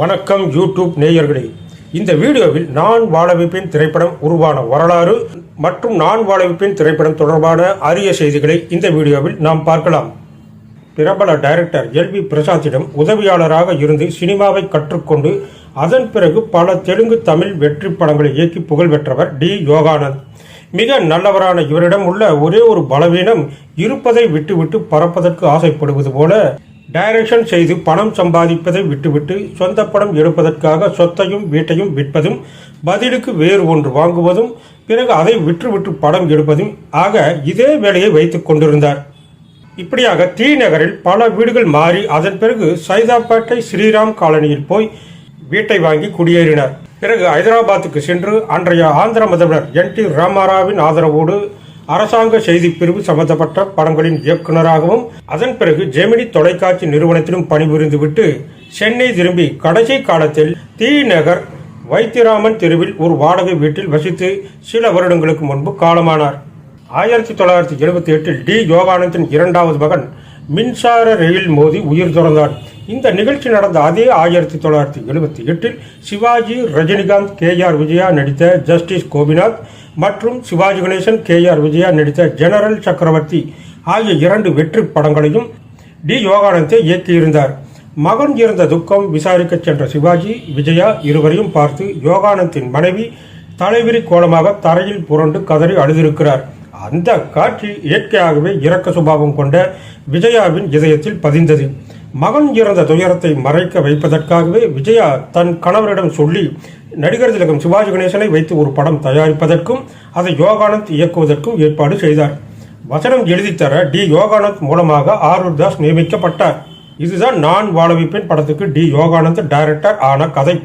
வணக்கம் யூடியூப் நேயர்களே. இந்த வீடியோவில் நான் வாழவிப்பின் திரைப்படம் உருவான வரலாறு மற்றும் நான் வாழவிப்பின் திரைப்படம் தொடர்பான அரிய செய்திகளை இந்த வீடியோவில் நாம் பார்க்கலாம். பிரபல டைரக்டர் எல் வி பிரசாத்திடம் உதவியாளராக இருந்து சினிமாவை கற்றுக்கொண்டு அதன் பிறகு பல தெலுங்கு தமிழ் வெற்றி படங்களை இயக்கி புகழ் பெற்றவர் டி. யோகானந்த். மிக நல்லவரான இவரிடம் உள்ள ஒரே ஒரு பலவீனம் இருப்பதை விட்டுவிட்டு பறப்பதற்கு ஆசைப்படுவது போல டைரக்ஷன் செய்து பணம் சம்பாதிப்பதை விட்டுவிட்டு சொந்த படம் எடுப்பதற்காக சொத்தையும் வீட்டையும் விற்பதும் பதிலுக்கு வேறு ஒன்று வாங்குவதும் பிறகு அதை விற்றுவிட்டு படம் எடுப்பதும் ஆக இதே வேலையை வைத்துக் கொண்டிருந்தார். இப்படியாக தீ நகரில் பல வீடுகள் மாறி அதன் பிறகு சைதாப்பேட்டை ஸ்ரீராம் காலனியில் போய் வீட்டை வாங்கி குடியேறினார். பிறகு ஹைதராபாத்துக்கு சென்று அன்றைய ஆந்திர முதல்வர் என் டி ராமாராவின் ஆதரவோடு அரசாங்க செய்தி பிரிவு சம்பந்தப்பட்ட படங்களின் இயக்குநராகவும் அதன் பிறகு ஜெமினி தொலைக்காட்சி நிறுவனத்திலும் பணிபுரிந்துவிட்டு சென்னை திரும்பி கடைசி காலத்தில் டி நகர் வைத்தியராமன் தெருவில் ஒரு வாடகை வீட்டில் வசித்து சில வருடங்களுக்கு முன்பு காலமானார். ஆயிரத்தி தொள்ளாயிரத்தி எழுபத்தி எட்டில் டி யோகானந்தின் இரண்டாவது மகன் மின்சார ரயில் மோதி உயிர் துறந்தான். இந்த நிகழ்ச்சி நடந்த அதே ஆயிரத்தி தொள்ளாயிரத்தி எழுபத்தி எட்டில் சிவாஜி ரஜினிகாந்த் கே ஆர் விஜயா நடித்த ஜஸ்டிஸ் கோபிநாத் மற்றும் சிவாஜி கணேசன் கே ஆர் விஜயா நடித்த ஜெனரல் சக்கரவர்த்தி ஆகிய இரண்டு வெற்றி படங்களையும் டி யோகானந்தே இயக்கியிருந்தார். மகன் இருந்த துக்கம் விசாரிக்க சென்ற சிவாஜி விஜயா இருவரையும் பார்த்து யோகானந்தின் மனைவி தலைவிரி கோலமாக தரையில் புரண்டு கதறி அழுதிருக்கிறார். அந்த காட்சி இயற்கையாகவே இரக்க சுபாவம் கொண்ட விஜயாவின் இதயத்தில் பதிந்தது. மகன் இறந்த துயரத்தை மறைக்க வைப்பதற்காகவே விஜயா தன் கணவரிடம் சொல்லி நடிகர் திலகம் சிவாஜி கணேசனை வைத்து ஒரு படம் தயாரிப்பதற்கும் அதை யோகானந்த் இயக்குவதற்கும் ஏற்பாடு செய்தார். வசனம் எழுதித்தர டி. யோகானந்த் மூலமாக ஆரூர் தாஸ் நியமிக்கப்பட்டார். இதுதான் நான் வாழ வைப்பேன் படத்துக்கு டி. யோகானந்த் டைரக்டர் ஆன கதை.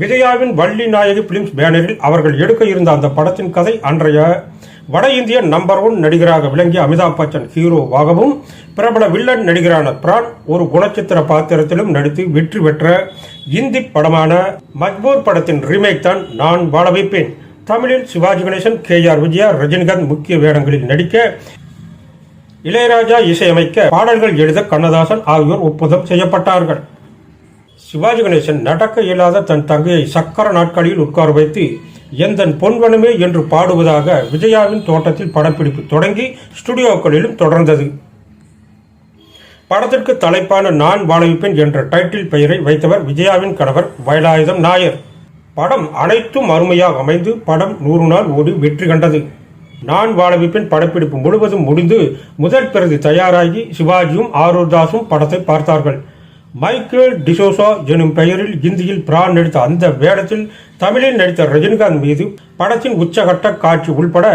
விஜயாவின் வள்ளி நாயகி பிலிம்ஸ் பேனரில் அவர்கள் எடுக்க இருந்த அந்த படத்தின் கதை அன்றைய வட இந்திய நம்பர் ஒன் நடிகராக விளங்கிய அமிதாப் பச்சன் ஹீரோவாகவும் பிரபல வில்லன் நடிகரான பிரான் ஒரு குணச்சித்திர பாத்திரத்திலும் நடித்து வெற்றி பெற்ற இந்தி படமான மஜ்பூர் படத்தின் ரீமேக் தான் நான் வாழ வைப்பேன். தமிழில் சிவாஜி கணேசன் கே ஆர் விஜயா ரஜினிகாந்த் முக்கிய வேடங்களில் நடிக்க இளையராஜா இசையமைக்க பாடல்கள் எழுத கண்ணதாசன் ஆகியோர் ஒப்புதல் செய்யப்பட்டார்கள். சிவாஜி கணேசன் நடக்க இயலாத தன் தங்கையை சக்கர நாட்களில் உட்கார வைத்து எந்தன் பொன்வனமே என்று பாடுவதாக விஜயாவின் தோட்டத்தில் படப்பிடிப்பு தொடங்கி ஸ்டுடியோக்களிலும் தொடர்ந்தது. படத்திற்கு தலைப்பான நான் வாழவிப்பேன் என்ற டைட்டில் பெயரை வைத்தவர் விஜயாவின் கணவர் வயலாயுதம் நாயர். படம் அனைத்தும் அருமையாக அமைந்து படம் நூறு நாள் ஓடி வெற்றி கண்டது. நான் வாழவிப்பேன் படப்பிடிப்பு முழுவதும் முடிந்து முதல் பிரதி தயாராகி சிவாஜியும் ஆரூர்தாஸும் படத்தை பார்த்தார்கள். மைக்கேல் டிசோசா எனும் பெயரில் இந்தியில் பிரான் நடித்த அந்த வேடத்தில் தமிழில் நடித்த ரஜினிகாந்த் மீது படத்தின் உச்சகட்ட காட்சி உள்பட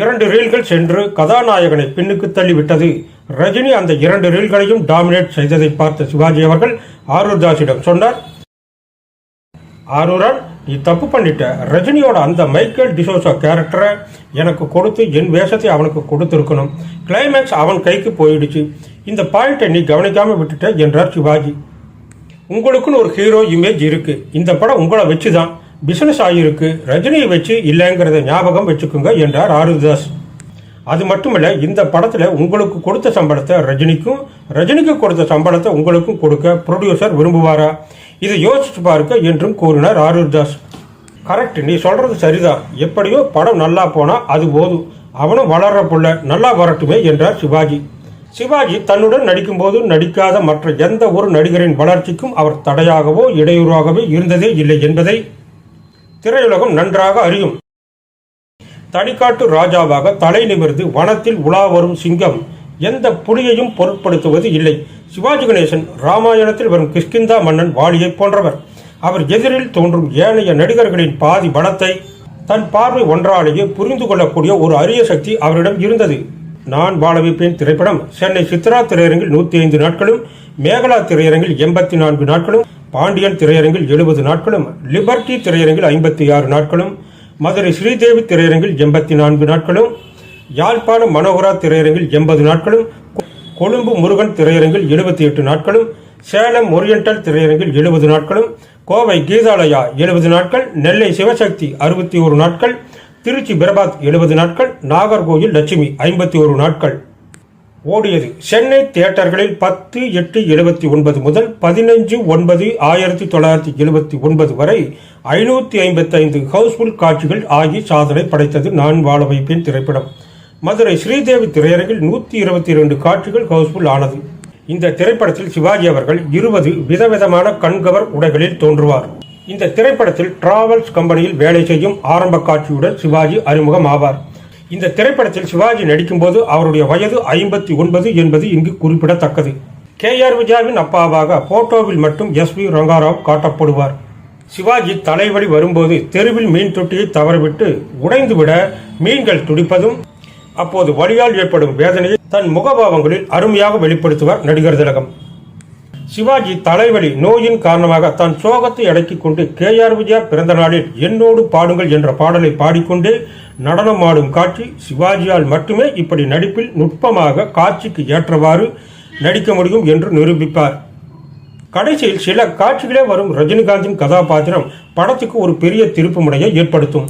இரண்டு ரீல்கள் சென்று கதாநாயகனை பின்னுக்கு தள்ளிவிட்டது. ரஜினி அந்த இரண்டு ரீல்களையும் டாமினேட் செய்ததை பார்த்த சிவாஜி அவர்கள் ஆரூர் தாஸிடம் சொன்னார் ஆரூரன் நீ தப்பு பண்ணிட்ட. ரஜினியோட அந்த மைக்கேல் டிசோசா கேரக்டரை எனக்கு கொடுத்து என் வேஷத்தை அவனுக்கு கொடுத்துருக்கணும். கிளைமேக்ஸ் அவன் கைக்கு போயிடுச்சு. இந்த பாயிண்ட்டை நீ கவனிக்காமல் விட்டுட்ட என்றார் சிவாஜி. உங்களுக்குன்னு ஒரு ஹீரோ இமேஜ் இருக்கு. இந்த படம் உங்களை வச்சு தான் பிசினஸ் ஆகியிருக்கு. ரஜினியை வச்சு இல்லைங்கிறத ஞாபகம் வச்சுக்கோங்க என்றார் ஆருதாஸ் அது மட்டுமல்ல இந்த படத்தில் உங்களுக்கு கொடுத்த சம்பளத்தை ரஜினிக்கும் ரஜினிக்கு கொடுத்த சம்பளத்தை உங்களுக்கும் கொடுக்க ப்ரொடியூசர் விரும்புவாரா? இதை யோசிச்சு பார்க்க என்றும் கூறினார் ஆருர்தாஸ் கரெக்ட் நீ சொல்றது சரிதான். எப்படியோ படம் நல்லா போனா அது போதும். அவனும் வளர்ற புள்ள. நல்லா வரட்டுமே என்றார் சிவாஜி. சிவாஜி தன்னுடன் நடிக்கும்போது நடிக்காத மற்ற எந்த ஒரு நடிகரின் வளர்ச்சிக்கும் அவர் தடையாகவோ இடையூறாகவோ இருந்ததே இல்லை என்பதை திரையுலகம் நன்றாக அறியும். தனிக்காட்டு ராஜாவாக தலை நிமிர்ந்து வனத்தில் உலா வரும் சிங்கம் எந்த புலியையும் பொருட்படுத்துவது இல்லை. சிவாஜி கணேசன் ராமாயணத்தில் வரும் கிஷ்கிந்தா மன்னன் வாலியை போன்றவர். அவர் எதிரில் தோன்றும் ஏனைய நடிகர்களின் பாதி பலத்தை தன் பார்வை ஒன்றாலேயே புரிந்து கொள்ளக்கூடிய ஒரு அரிய சக்தி அவரிடம் இருந்தது. நான் வாழ வைப்பேன் திரைப்படம். சென்னை சித்ரா திரையரங்கில் நூற்றி ஐந்து நாட்களும் மேகலா திரையரங்கில் எண்பத்தி நான்கு நாட்களும் பாண்டியன் திரையரங்கில் எழுபது நாட்களும் லிபர்டி திரையரங்கில் ஐம்பத்தி ஆறு நாட்களும் மதுரை ஸ்ரீதேவி திரையரங்கில் எண்பத்தி நான்கு நாட்களும் யாழ்ப்பாணம் மனோகரா திரையரங்கில் எண்பது நாட்களும் கொழும்பு முருகன் திரையரங்கில் எழுபத்தி எட்டு நாட்களும் சேலம் ஒரியண்டல் திரையரங்கில் எழுபது நாட்களும் கோவை கீதாலயா எழுபது நாட்கள் நெல்லை சிவசக்தி அறுபத்தி ஒரு நாட்கள் திருச்சி பிரபாத் எழுபது நாட்கள் நாகர்கோயில் லட்சுமி ஐம்பத்தி ஒரு நாட்கள். ஓடியது. சென்னை தியேட்டர்களில் பத்து எட்டு எழுபத்தி ஒன்பது முதல் பதினஞ்சு ஒன்பது ஆயிரத்தி தொள்ளாயிரத்தி எழுபத்தி ஒன்பது வரை ஐநூற்றி ஐம்பத்தைந்து ஹவுஸ்ஃபுல் காட்சிகள் ஆகி சாதனை படைத்தது நான் வாழ வைப்பேன் திரைப்படம். மதுரை ஸ்ரீதேவி திரையரங்கில் நூற்றி இருபத்தி இரண்டு காட்சிகள் ஹவுஸ்ஃபுல் ஆனது. இந்த திரைப்படத்தில் சிவாஜி அவர்கள் இருபது விதவிதமான கண்கவர் உடைகளில் தோன்றுவார். இந்த திரைப்படத்தில் டிராவல்ஸ் கம்பெனியில் வேலை செய்யும் ஆரம்ப காட்சியுடன் சிவாஜி அறிமுகம் ஆவார் இந்த திரைப்படத்தில் சிவாஜி நடிக்கும்போது அவருடைய வயது ஐம்பத்தி ஒன்பது என்பது இங்கு குறிப்பிடத்தக்கது. கே ஆர் விஜயாவின் அப்பாவாக போட்டோவில் மட்டும் எஸ் வி ரங்காராவ் காட்டப்படுவார். சிவாஜி தலைவலி வரும்போது தெருவில் மீன் தொட்டியை தவறவிட்டு உடைந்துவிட மீன்கள் துடிப்பதும் அப்போது வலியால் ஏற்படும் வேதனையை தன் முகபாவங்களில் அருமையாக வெளிப்படுத்துவார் நடிகர் திலகம். சிவாஜி தலைவலி நோயின் காரணமாக தன் சோகத்தை அடக்கிக் கொண்டு கே ஆர் விஜயா பிறந்த நாளில் என்னோடு பாடுங்கள் என்ற பாடலை பாடிக்கொண்டே நடனம் ஆடும் காட்சி சிவாஜியால் மட்டுமே இப்படி நடிப்பில் நுட்பமாக காட்சிக்கு ஏற்றவாறு நடிக்க முடியும் என்று நிரூபிப்பார். கடைசியில் சில காட்சிகளே வரும் ரஜினிகாந்தின் கதாபாத்திரம் படத்துக்கு ஒரு பெரிய திருப்புமுனையை ஏற்படுத்தும்.